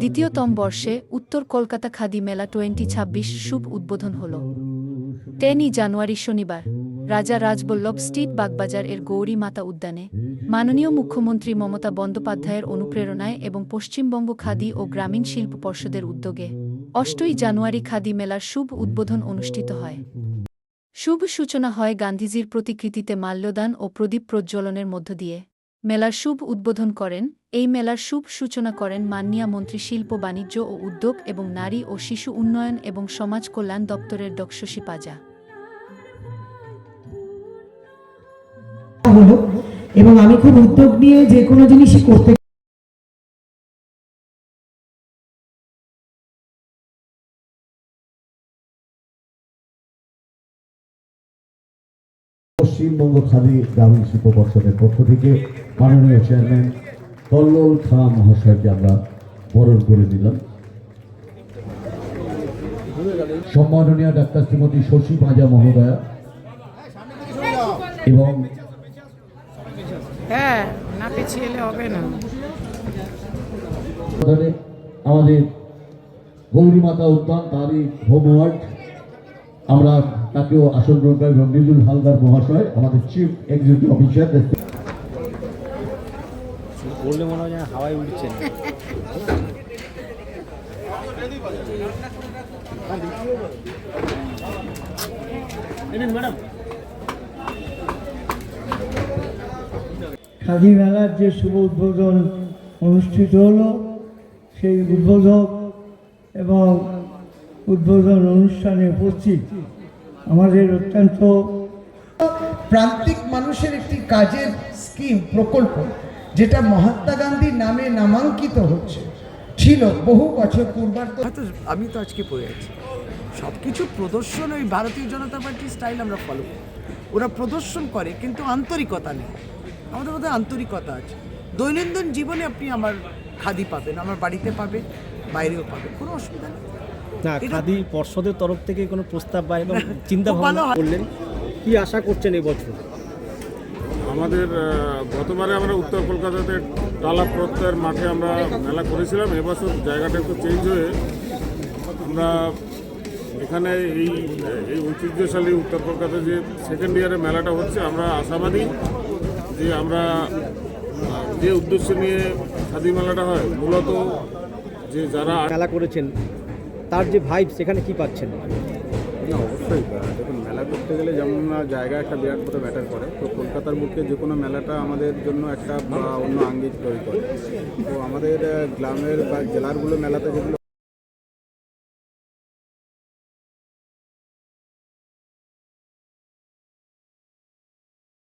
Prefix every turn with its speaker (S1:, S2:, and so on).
S1: দ্বিতীয়তম বর্ষে উত্তর কলকাতা খাদি মেলা টোয়েন্টি ছাব্বিশ শুভ উদ্বোধন হল। টেনই জানুয়ারি শনিবার, রাজা রাজবল্লভ স্ট্রিট বাগবাজার এর গৌরী মাতা উদ্যানে মাননীয় মুখ্যমন্ত্রী মমতা বন্দ্যোপাধ্যায়ের অনুপ্রেরণায় এবং পশ্চিমবঙ্গ খাদি ও গ্রামীণ শিল্প পর্ষদের উদ্যোগে অষ্টই জানুয়ারি খাদি মেলার শুভ উদ্বোধন অনুষ্ঠিত হয়। শুভ সূচনা হয় গান্ধীজির প্রতিকৃতিতে মাল্যদান ও প্রদীপ প্রজ্বলনের মধ্য দিয়ে। মেলার শুভ উদ্বোধন করেন। এই মেলার শুভ সূচনা করেন মান্নিয়া মন্ত্রী শিল্প, বাণিজ্য ও উদ্যোগ এবং নারী ও শিশু উন্নয়ন এবং সমাজ কল্যাণ দপ্তরের ডকশশী পাজা
S2: এবং আমি খুব উদ্যোগ নিয়ে যে কোনো জিনিসই করতে
S3: পশ্চিমবঙ্গ খাদি গ্রামীণ শিল্প পর্ষদের পক্ষ থেকে মাননীয় চেয়ারম্যান কল্লোল খা মহাশয়কে আমরা বরণ করে নিলাম। সম্মাননীয় ডাক্তার শ্রীমতী শশী মাজা মহোদয়া এবং
S4: হ্যাঁ না পিছিয়ে হবে না।
S3: আমাদের গৌরী মাতা উদ্যান তারই হোমওয়ার্ক আমরা তাকেও আসন গ্রহণ করি এবং মৃদুল হালদার মহাশয় আমাদের চিফ এক্সিকিউটিভ অফিসার
S5: বললে মনে হয় যেন হাওয়ায় উঠছেন ম্যাডাম
S6: খাদি মেলার যে শুভ উদ্বোধন অনুষ্ঠিত হলো সেই উদ্বোধক এবং উদ্বোধন অনুষ্ঠানে উপস্থিত আমাদের অত্যন্ত
S7: প্রান্তিক মানুষের একটি কাজের স্কিম প্রকল্প যেটা মহাত্মা গান্ধীর নামে নামাঙ্কিত হচ্ছে। ছিল বহু বছর পূর্বার
S8: হয়তো আমি তো আজকে পড়ে আছি। সব কিছু প্রদর্শন ওই ভারতীয় জনতা পার্টির স্টাইল আমরা ফলো করি। ওরা প্রদর্শন করে কিন্তু আন্তরিকতা নেই। আমাদের মধ্যে আন্তরিকতা আছে। দৈনন্দিন জীবনে আপনি আমার খাদি পাবেন আমার বাড়িতে পাবেন বাইরেও পাবেন কোনো অসুবিধা নেই।
S5: না খাদি পর্ষদের তরফ থেকে কোনো প্রস্তাব বা এবং চিন্তা ভাবনা করলেন? কি আশা করছেন এই বছর?
S9: আমাদের গতবারে আমরা উত্তর কলকাতাতে টালা প্রত্যয়ের মাঠে আমরা মেলা করেছিলাম। এবছর জায়গাটা একটু চেঞ্জ হয়ে আমরা এখানে এই এই ঐতিহ্যশালী উত্তর কলকাতায় যে সেকেন্ড ইয়ারে মেলাটা হচ্ছে আমরা আশাবাদী যে আমরা যে উদ্দেশ্য নিয়ে খাদি মেলাটা হয় মূলত যে যারা
S5: মেলা করেছেন তার যে ভাইব সেখানে কি পাচ্ছেন?
S10: না, অবশ্যই দেখুন, মেলা করতে গেলে যেমন জায়গা একটা বিরাট বড় ম্যাটার করে, তো কলকাতার বুকে যে কোনো মেলাটা আমাদের জন্য একটা অন্য আঙ্গিক তৈরি করে। তো আমাদের গ্রামের বা জেলারগুলো মেলাতে যেগুলো